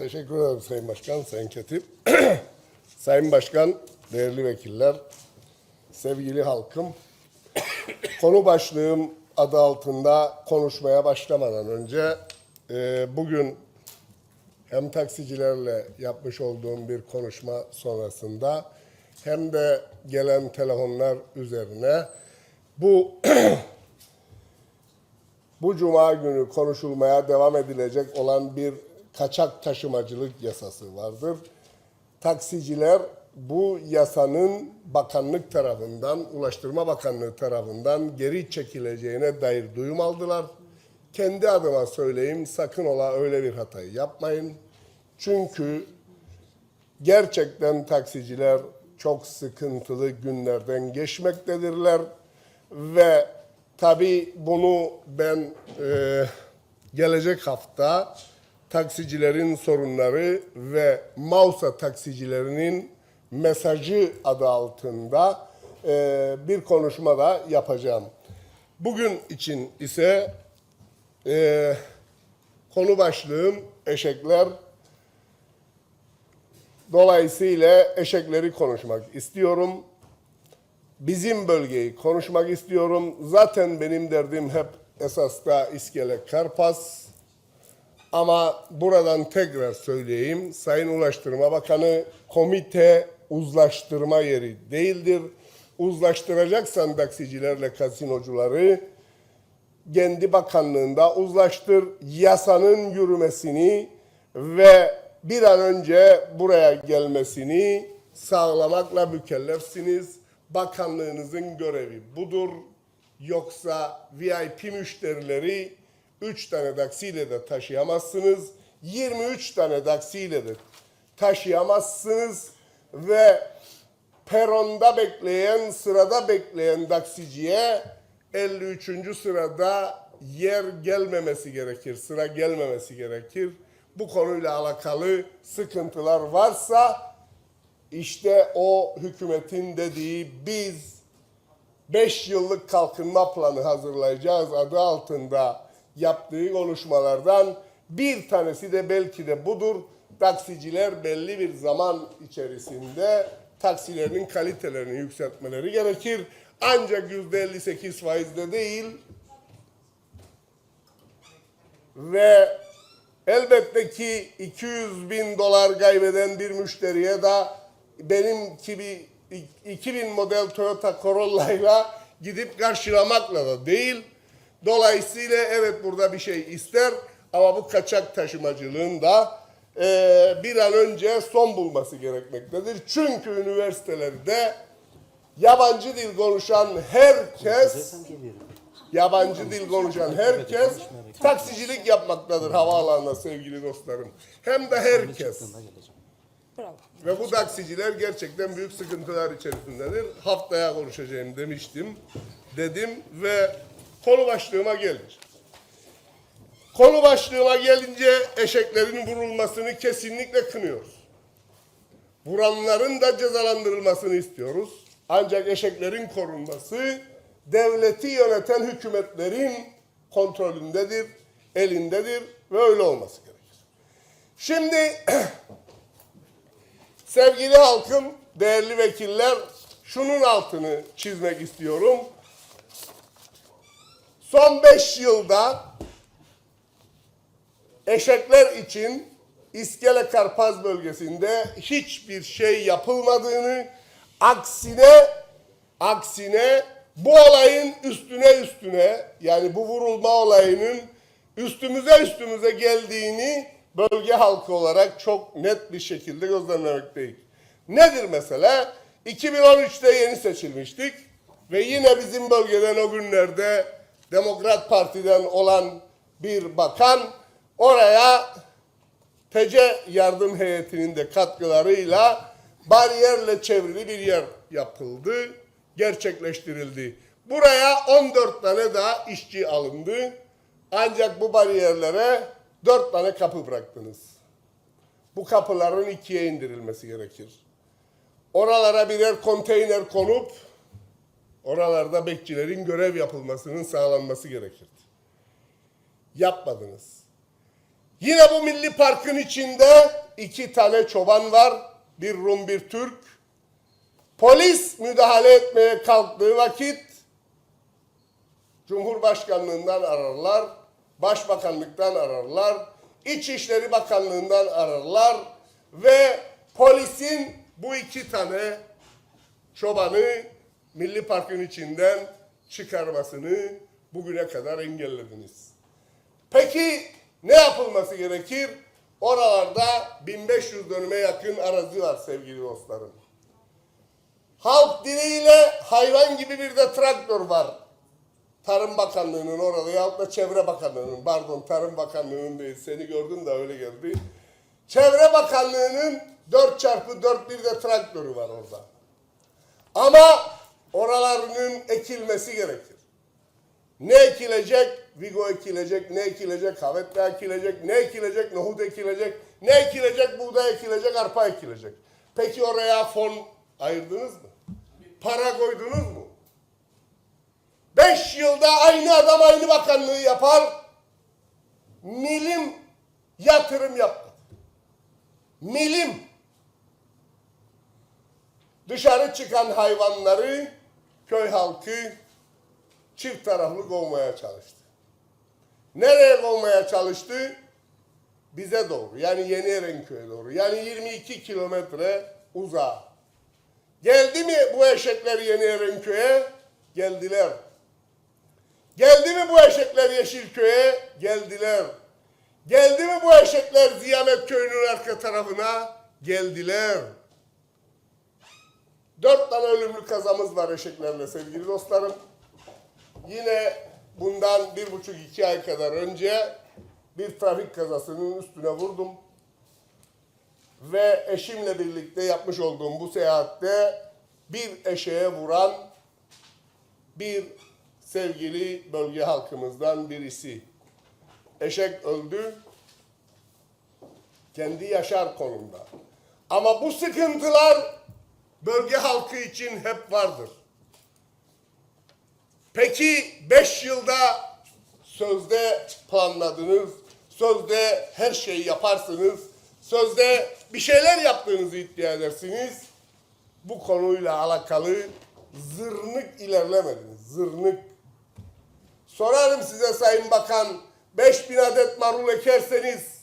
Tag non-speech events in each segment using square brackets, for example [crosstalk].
Teşekkür ederim Sayın Başkan, Sayın Ketip. [clears throat] Sayın Başkan, değerli vekiller, sevgili halkım. [clears throat] Konu başlığım adı altında konuşmaya başlamadan önce e, bugün hem taksicilerle yapmış olduğum bir konuşma sonrasında hem de gelen telefonlar üzerine bu [clears throat] bu cuma günü konuşulmaya devam edilecek olan bir kaçak taşımacılık yasası vardır. Taksiciler bu yasanın bakanlık tarafından, Ulaştırma Bakanlığı tarafından geri çekileceğine dair duyum aldılar. Kendi adıma söyleyeyim sakın ola öyle bir hatayı yapmayın. Çünkü gerçekten taksiciler çok sıkıntılı günlerden geçmektedirler ve tabii bunu ben e, gelecek hafta taksicilerin sorunları ve Mausa taksicilerinin mesajı adı altında e, bir konuşma da yapacağım. Bugün için ise e, konu başlığım eşekler Dolayısıyla eşekleri konuşmak istiyorum. Bizim bölgeyi konuşmak istiyorum. Zaten benim derdim hep esas da İskele Karpas. Ama buradan tekrar söyleyeyim. Sayın Ulaştırma Bakanı komite uzlaştırma yeri değildir. Uzlaştıracaksan taksicilerle kasinocuları kendi bakanlığında uzlaştır. Yasanın yürümesini ve bir an önce buraya gelmesini sağlamakla mükellefsiniz. Bakanlığınızın görevi budur. Yoksa VIP müşterileri 3 tane taksiyle de taşıyamazsınız. 23 tane taksiyle de taşıyamazsınız ve peronda bekleyen, sırada bekleyen taksiciye 53. sırada yer gelmemesi gerekir, sıra gelmemesi gerekir. Bu konuyla alakalı sıkıntılar varsa işte o hükümetin dediği biz 5 yıllık kalkınma planı hazırlayacağız adı altında yaptığı konuşmalardan bir tanesi de belki de budur. Taksiciler belli bir zaman içerisinde taksilerinin kalitelerini yükseltmeleri gerekir. Ancak yüzde 58 faizde değil ve elbette ki 200 bin dolar kaybeden bir müşteriye de benim gibi 2000 model Toyota Corolla'yla gidip karşılamakla da değil. Dolayısıyla evet burada bir şey ister ama bu kaçak taşımacılığın da eee, bir an önce son bulması gerekmektedir. Çünkü üniversitelerde yabancı dil konuşan herkes yabancı dil konuşan herkes taksicilik yapmaktadır havaalanında sevgili dostlarım. Hem de herkes. Ve bu taksiciler gerçekten büyük sıkıntılar içerisindedir. Haftaya konuşacağım demiştim. Dedim ve konu başlığıma gelir. Konu başlığıma gelince eşeklerin vurulmasını kesinlikle kınıyoruz. Vuranların da cezalandırılmasını istiyoruz. Ancak eşeklerin korunması devleti yöneten hükümetlerin kontrolündedir, elindedir ve öyle olması gerekir. Şimdi [clears throat] sevgili halkım, değerli vekiller, şunun altını çizmek istiyorum. Son beş yılda eşekler için İskele Karpaz bölgesinde hiçbir şey yapılmadığını, aksine aksine bu olayın üstüne üstüne yani bu vurulma olayının üstümüze üstümüze geldiğini bölge halkı olarak çok net bir şekilde gözlemlemekteyiz. Nedir mesela? 2013'te yeni seçilmiştik ve yine bizim bölgeden o günlerde Demokrat Parti'den olan bir bakan oraya TC yardım heyetinin de katkılarıyla bariyerle çevrili bir yer yapıldı, gerçekleştirildi. Buraya 14 tane daha işçi alındı. Ancak bu bariyerlere 4 tane kapı bıraktınız. Bu kapıların ikiye indirilmesi gerekir. Oralara birer konteyner konup oralarda bekçilerin görev yapılmasının sağlanması gerekirdi. Yapmadınız. Yine bu milli parkın içinde iki tane çoban var. Bir Rum bir Türk. Polis müdahale etmeye kalktığı vakit Cumhurbaşkanlığından ararlar, Başbakanlıktan ararlar, İçişleri Bakanlığından ararlar ve polisin bu iki tane çobanı Milli Park'ın içinden çıkarmasını bugüne kadar engellediniz. Peki ne yapılması gerekir? Oralarda 1500 dönüme yakın arazi var sevgili dostlarım. Halk diliyle hayvan gibi bir de traktör var. Tarım Bakanlığı'nın orada yahut da Çevre Bakanlığı'nın pardon Tarım Bakanlığı'nın değil seni gördüm de öyle geldi. Çevre Bakanlığı'nın 4x4 bir de traktörü var orada. Ama oralarının ekilmesi gerekir. Ne ekilecek? Vigo ekilecek, ne ekilecek? Havetla ekilecek, ne ekilecek? Nohut ekilecek, ne ekilecek? Buğday ekilecek, arpa ekilecek. Peki oraya fon ayırdınız mı? Para koydunuz mu? Beş yılda aynı adam aynı bakanlığı yapar. Milim yatırım yapmadı. Milim. Dışarı çıkan hayvanları köy halkı çift taraflı kovmaya çalıştı. Nereye kovmaya çalıştı? Bize doğru. Yani Yeni Erenköy'e doğru. Yani 22 kilometre uzağa. Geldi mi bu eşekler Yeni Erenköy'e? Geldiler. Geldi mi bu eşekler Yeşilköy'e? Geldiler. Geldi mi bu eşekler Ziyamet Köyü'nün arka tarafına? Geldiler. Dört tane ölümlü kazamız var eşeklerle sevgili dostlarım. Yine bundan bir buçuk iki ay kadar önce bir trafik kazasının üstüne vurdum. Ve eşimle birlikte yapmış olduğum bu seyahatte bir eşeğe vuran bir sevgili bölge halkımızdan birisi. Eşek öldü. Kendi yaşar konumda. Ama bu sıkıntılar bölge halkı için hep vardır. Peki 5 yılda sözde planladınız, sözde her şeyi yaparsınız, sözde bir şeyler yaptığınızı iddia edersiniz. Bu konuyla alakalı zırnık ilerlemediniz, zırnık. Sorarım size Sayın Bakan, 5000 adet marul ekerseniz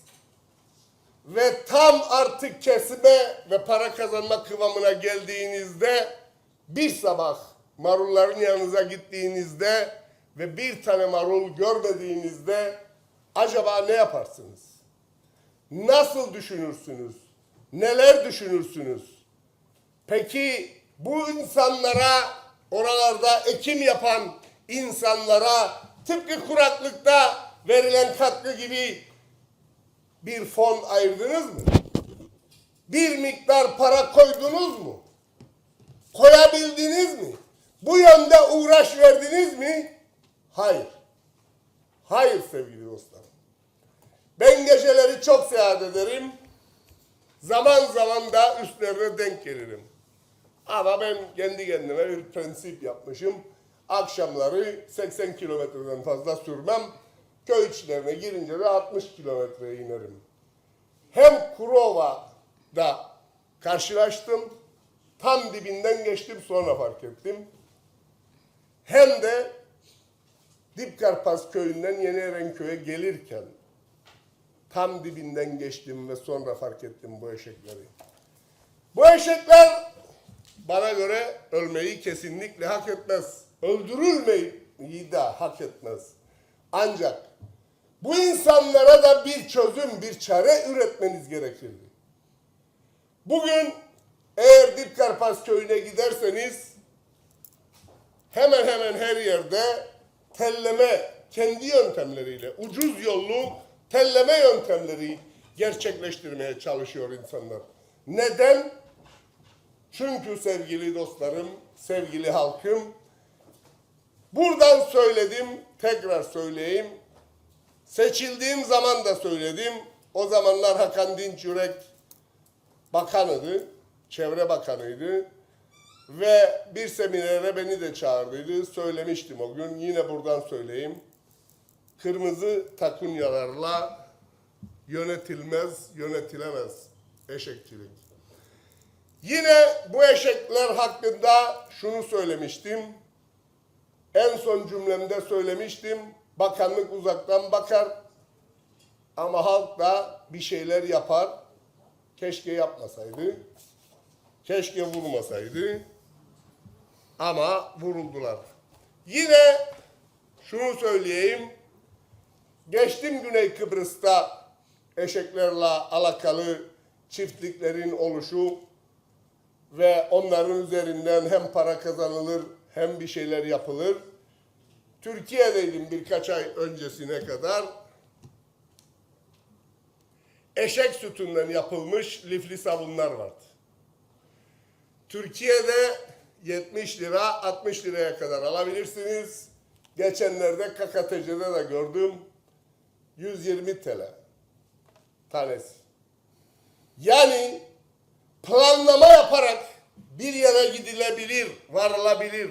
ve tam artık kesime ve para kazanma kıvamına geldiğinizde bir sabah marulların yanınıza gittiğinizde ve bir tane marul görmediğinizde acaba ne yaparsınız? Nasıl düşünürsünüz? Neler düşünürsünüz? Peki bu insanlara oralarda ekim yapan insanlara tıpkı kuraklıkta verilen katkı gibi bir fon ayırdınız mı? Bir miktar para koydunuz mu? Koyabildiniz mi? Bu yönde uğraş verdiniz mi? Hayır. Hayır sevgili dostlar. Ben geceleri çok seyahat ederim. Zaman zaman da üstlerine denk gelirim. Ama ben kendi kendime bir prensip yapmışım. Akşamları 80 kilometreden fazla sürmem. Köy içlerine girince de 60 kilometreye inerim. Hem Kurova'da karşılaştım. Tam dibinden geçtim sonra fark ettim. Hem de Dipkarpas köyünden Yeni Erenköy'e gelirken tam dibinden geçtim ve sonra fark ettim bu eşekleri. Bu eşekler bana göre ölmeyi kesinlikle hak etmez. Öldürülmeyi de hak etmez. Ancak bu insanlara da bir çözüm, bir çare üretmeniz gerekirdi. Bugün eğer Dipkarpas köyüne giderseniz hemen hemen her yerde telleme kendi yöntemleriyle ucuz yollu telleme yöntemleri gerçekleştirmeye çalışıyor insanlar. Neden? Çünkü sevgili dostlarım, sevgili halkım, buradan söyledim, tekrar söyleyeyim. Seçildiğim zaman da söyledim. O zamanlar Hakan Dinç Yürek bakanıydı, çevre bakanıydı. Ve bir seminere beni de çağırdıydı. Söylemiştim o gün. Yine buradan söyleyeyim. Kırmızı takunyalarla yönetilmez, yönetilemez eşekçilik. Yine bu eşekler hakkında şunu söylemiştim. En son cümlemde söylemiştim. Bakanlık uzaktan bakar ama halk da bir şeyler yapar. Keşke yapmasaydı. Keşke vurmasaydı. Ama vuruldular. Yine şunu söyleyeyim. Geçtim Güney Kıbrıs'ta eşeklerle alakalı çiftliklerin oluşu ve onların üzerinden hem para kazanılır hem bir şeyler yapılır. Türkiye'deydim birkaç ay öncesine kadar. Eşek sütünden yapılmış lifli sabunlar vardı. Türkiye'de 70 lira 60 liraya kadar alabilirsiniz. Geçenlerde KKTC'de de gördüm. 120 TL tanesi. Yani planlama yaparak bir yere gidilebilir, varılabilir.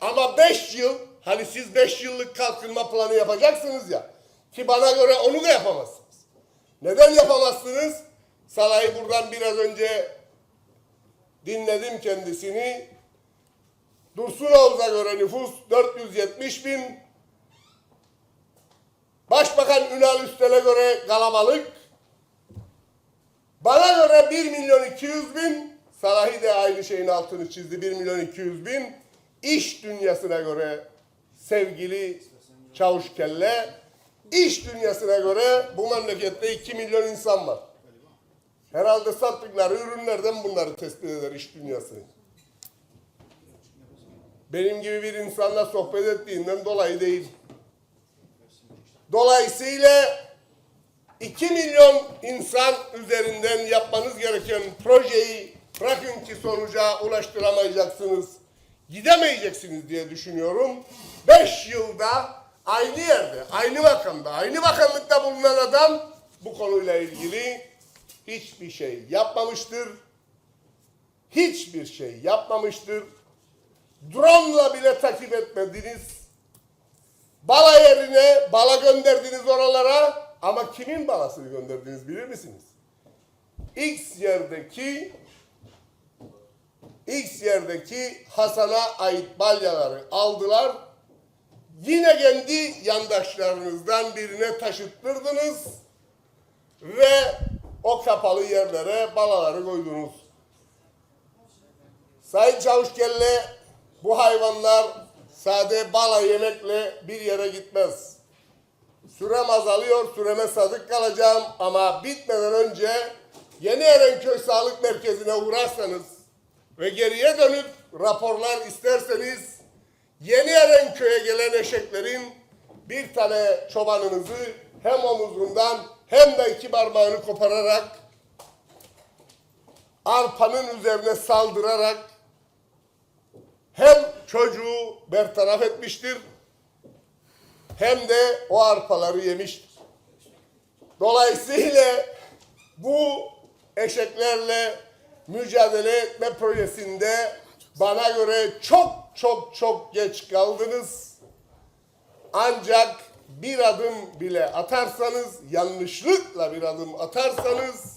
Ama 5 yıl, hani siz 5 yıllık kalkınma planı yapacaksınız ya, ki bana göre onu da yapamazsınız. Neden yapamazsınız? Salah'ı buradan biraz önce dinledim kendisini. Dursun Oğuz'a göre nüfus 470 bin. Başbakan Ünal Üstel'e göre kalabalık. Bana göre 1 milyon 200 bin. Salahi de aynı şeyin altını çizdi. 1 milyon 200 bin. İş dünyasına göre sevgili Çavuş Kelle, iş dünyasına göre bu memlekette 2 milyon insan var. Herhalde sattıkları ürünlerden bunları tespit eder iş dünyası. Benim gibi bir insanla sohbet ettiğinden dolayı değil. Dolayısıyla 2 milyon insan üzerinden yapmanız gereken projeyi bırakın ki sonuca ulaştıramayacaksınız, gidemeyeceksiniz diye düşünüyorum. 5 yılda aynı yerde, aynı makamda, aynı bakanlıkta bulunan adam bu konuyla ilgili hiçbir şey yapmamıştır. Hiçbir şey yapmamıştır. Drone'la bile takip etmediniz. Bala yerine bala gönderdiniz oralara ama kimin balasını gönderdiniz bilir misiniz? X yerdeki X yerdeki Hasan'a ait balyaları aldılar. Yine kendi yandaşlarınızdan birine taşıttırdınız ve o kapalı yerlere balaları koydunuz. Sayın Çavuşkelle bu hayvanlar sade bala yemekle bir yere gitmez. Sürem azalıyor, süreme sadık kalacağım ama bitmeden önce Yeni Erenköy Sağlık Merkezi'ne uğrarsanız ve geriye dönüp raporlar isterseniz Yeni Erenköy'e gelen eşeklerin bir tane çobanınızı hem omuzundan hem de iki parmağını kopararak arpanın üzerine saldırarak hem çocuğu bertaraf etmiştir hem de o arpaları yemiştir. Dolayısıyla bu eşeklerle mücadele etme projesinde bana göre çok çok çok geç kaldınız. Ancak bir adım bile atarsanız, yanlışlıkla bir adım atarsanız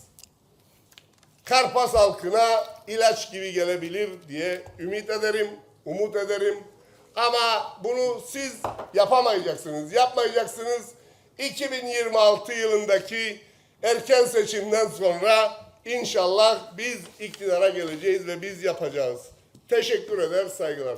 Karpas halkına ilaç gibi gelebilir diye ümit ederim, umut ederim. Ama bunu siz yapamayacaksınız, yapmayacaksınız. 2026 yılındaki erken seçimden sonra inşallah biz iktidara geleceğiz ve biz yapacağız. Teşekkür eder, saygılar.